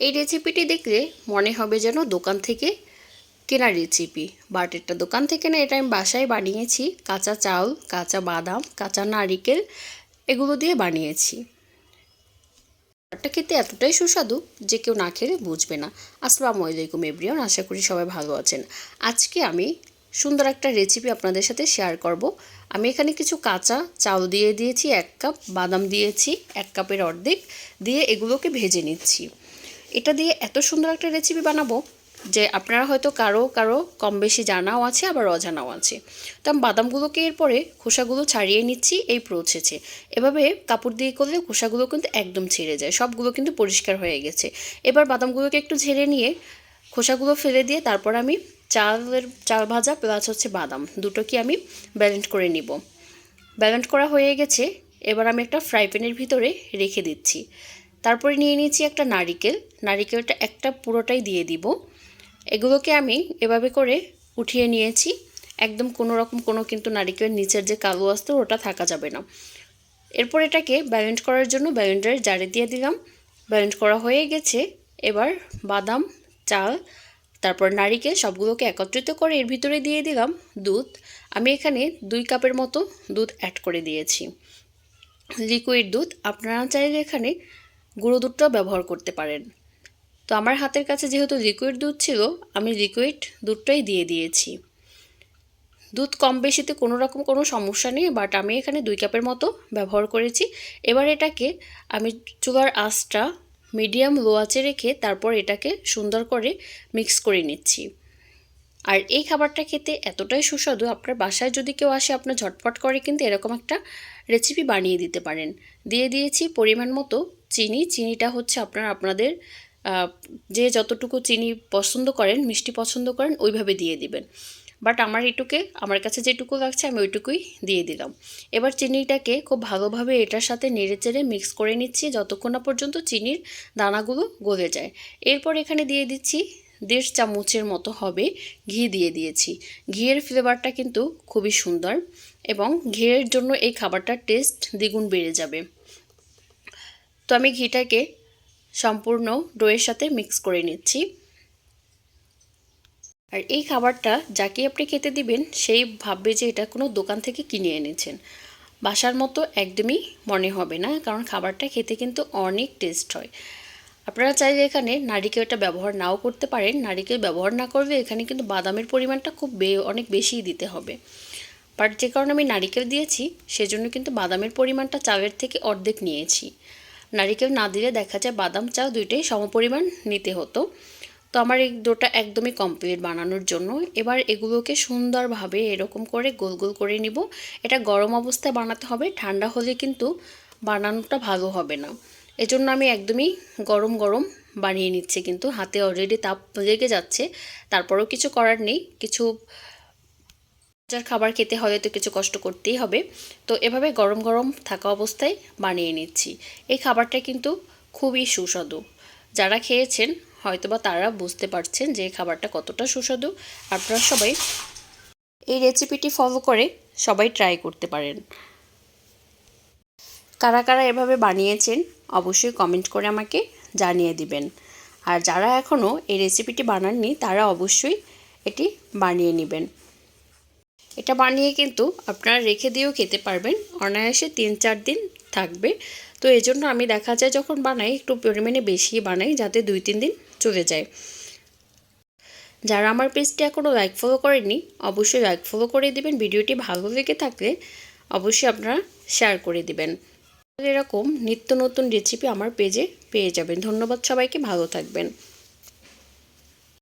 এই রেসিপিটি দেখলে মনে হবে যেন দোকান থেকে কেনা রেসিপি বাট দোকান থেকে না, এটা আমি বাসায় বানিয়েছি। কাঁচা চাউল, কাঁচা বাদাম, কাঁচা নারিকেল এগুলো দিয়ে বানিয়েছি। এটা খেতে এতটাই সুস্বাদু যে কেউ না খেলে বুঝবে না। আসসালামু আলাইকুম এভরিওয়ান, আশা করি সবাই ভালো আছেন। আজকে আমি সুন্দর একটা রেসিপি আপনাদের সাথে শেয়ার করব। আমি এখানে কিছু কাঁচা চাউল দিয়ে দিয়েছি, এক কাপ বাদাম দিয়েছি, এক কাপের অর্ধেক দিয়ে এগুলোকে ভেজে নিচ্ছি। এটা দিয়ে এত সুন্দর একটা রেসিপি বানাবো যে আপনারা হয়তো কারও কারও কম বেশি জানাও আছে, আবার অজানাও আছে। তো আমি বাদামগুলোকে এরপরে খোসাগুলো ছাড়িয়ে নিচ্ছি এই প্রসেসে এভাবে কাপড় দিয়ে করলে খোসাগুলো কিন্তু একদম ছেড়ে যায়, সবগুলো কিন্তু পরিষ্কার হয়ে গেছে। এবার বাদামগুলোকে একটু ঝেড়ে নিয়ে খোসাগুলো ফেলে দিয়ে তারপর আমি চালের, চাল ভাজা প্লাস হচ্ছে বাদাম, দুটোকে আমি ব্যালেন্ট করে নিব। ব্যালেন্ট করা হয়ে গেছে, এবার আমি একটা ফ্রাই প্যানের ভিতরে রেখে দিচ্ছি। তারপরে নিয়ে নিয়েছি একটা নারিকেল। নারিকেলটা একটা পুরোটাই দিয়ে দিব। এগুলোকে আমি এভাবে করে উঠিয়ে নিয়েছি। একদম কোনো রকম কোনো কিন্তু নারিকেলের নিচের যে কালো আসতো, ওটা থাকা যাবে না। এরপর এটাকে ব্যালেন্ট করার জন্য ব্যালেন্ডারের জারে দিয়ে দিলাম। ব্যালেন্ট করা হয়ে গেছে। এবার বাদাম, চাল, তারপর নারিকেল সবগুলোকে একত্রিত করে এর ভিতরে দিয়ে দিলাম দুধ। আমি এখানে দুই কাপের মতো দুধ অ্যাড করে দিয়েছি। লিকুইড দুধ, আপনারা চাইলে এখানে গুঁড়ো দুধটাও ব্যবহার করতে পারেন। তো আমার হাতের কাছে যেহেতু লিকুইড দুধ ছিল, আমি লিকুইড দুধটাই দিয়ে দিয়েছি। দুধ কম বেশিতে কোনো রকম কোনো সমস্যা নেই বাট আমি এখানে দুই কাপের মতো ব্যবহার করেছি। এবার এটাকে আমি চুলার আঁচটা মিডিয়াম লো আঁচে রেখে তারপর এটাকে সুন্দর করে মিক্স করে নিচ্ছি। আর এই খাবারটা খেতে এতটাই সুস্বাদু, আপনার বাসায় যদি কেউ আসে, আপনার ঝটপট করে, কিন্তু এরকম একটা রেসিপি বানিয়ে দিতে পারেন। দিয়ে দিয়েছি পরিমাণ মতো চিনি, চিনিটা হচ্ছে আপনার আপনাদের যে যতটুকু চিনি পছন্দ করেন, মিষ্টি পছন্দ করেন, ওইভাবে দিয়ে দিবেন। বাট আমার এটুকে, আমার কাছে যেটুকু লাগছে, আমি ওইটুকুই দিয়ে দিলাম। এবার চিনিটাকে খুব ভালোভাবে এটার সাথে নেড়ে চেড়ে মিক্স করে নিচ্ছি, যতক্ষণ না পর্যন্ত চিনির দানাগুলো গলে যায়। এরপর এখানে দিয়ে দিচ্ছি দেড় চামচের মতো হবে ঘি দিয়ে দিয়েছি। ঘিয়ের ফ্লেভারটা কিন্তু খুবই সুন্দর এবং ঘিয়ের জন্য এই খাবারটার টেস্ট দ্বিগুণ বেড়ে যাবে। তো আমি ঘিটাকে সম্পূর্ণ ডোয়ের সাথে মিক্স করে নিচ্ছি। আর এই খাবারটা যাকে আপনি খেতে দিবেন, সেই ভাববে যে এটা কোনো দোকান থেকে কিনে এনেছেন। বাসার মতো একদমই মনে হবে না, কারণ খাবারটা খেতে কিন্তু অনেক টেস্ট হয়। আপনারা চাইলে এখানে নারিকেলটা ব্যবহার নাও করতে পারেন। নারিকেল ব্যবহার না করলে এখানে কিন্তু বাদামের পরিমাণটা খুব বে, অনেক বেশিই দিতে হবে। বাট যে কারণে আমি নারিকেল দিয়েছি, সেজন্য কিন্তু বাদামের পরিমাণটা চালের থেকে অর্ধেক নিয়েছি। নারিকেল না দিলে দেখা যায় বাদাম চা দুইটাই সমপরিমাণ নিতে হতো। তো আমার এই ডোটা একদমই কমপ্লিট বানানোর জন্য। এবার এগুলোকে সুন্দরভাবে এরকম করে গোল গোল করে নিব। এটা গরম অবস্থায় বানাতে হবে, ঠান্ডা হলে কিন্তু বানানোটা ভালো হবে না। এজন্য আমি একদমই গরম গরম বানিয়ে নিচ্ছি, কিন্তু হাতে অলরেডি তাপ লেগে যাচ্ছে। তারপরেও কিছু করার নেই, কিছু যার খাবার খেতে হলে তো কিছু কষ্ট করতেই হবে। তো এভাবে গরম গরম থাকা অবস্থায় বানিয়ে নিচ্ছি। এই খাবারটা কিন্তু খুবই সুস্বাদু। যারা খেয়েছেন, হয়তোবা তারা বুঝতে পারছেন যে খাবারটা কতটা সুস্বাদু। আপনারা সবাই এই রেসিপিটি ফলো করে সবাই ট্রাই করতে পারেন। কারা কারা এভাবে বানিয়েছেন, অবশ্যই কমেন্ট করে আমাকে জানিয়ে দিবেন। আর যারা এখনও এই রেসিপিটি বানাননি, তারা অবশ্যই এটি বানিয়ে নেবেন। এটা বানিয়ে কিন্তু আপনারা রেখে দিয়েও খেতে পারবেন। অনায়াসে তিন চার দিন থাকবে। তো এই জন্য আমি দেখা যায় যখন বানাই, একটু পরিমাণে বেশি বানাই যাতে দুই তিন দিন চলে যায়। যারা আমার পেজটি এখনও লাইক ফলো করেননি, অবশ্যই লাইক ফলো করে দিবেন। ভিডিওটি ভালো লেগে থাকলে অবশ্যই আপনারা শেয়ার করে দিবেন। এরকম নিত্য নতুন রেসিপি আমার পেজে পেয়ে যাবেন। ধন্যবাদ সবাইকে, ভালো থাকবেন।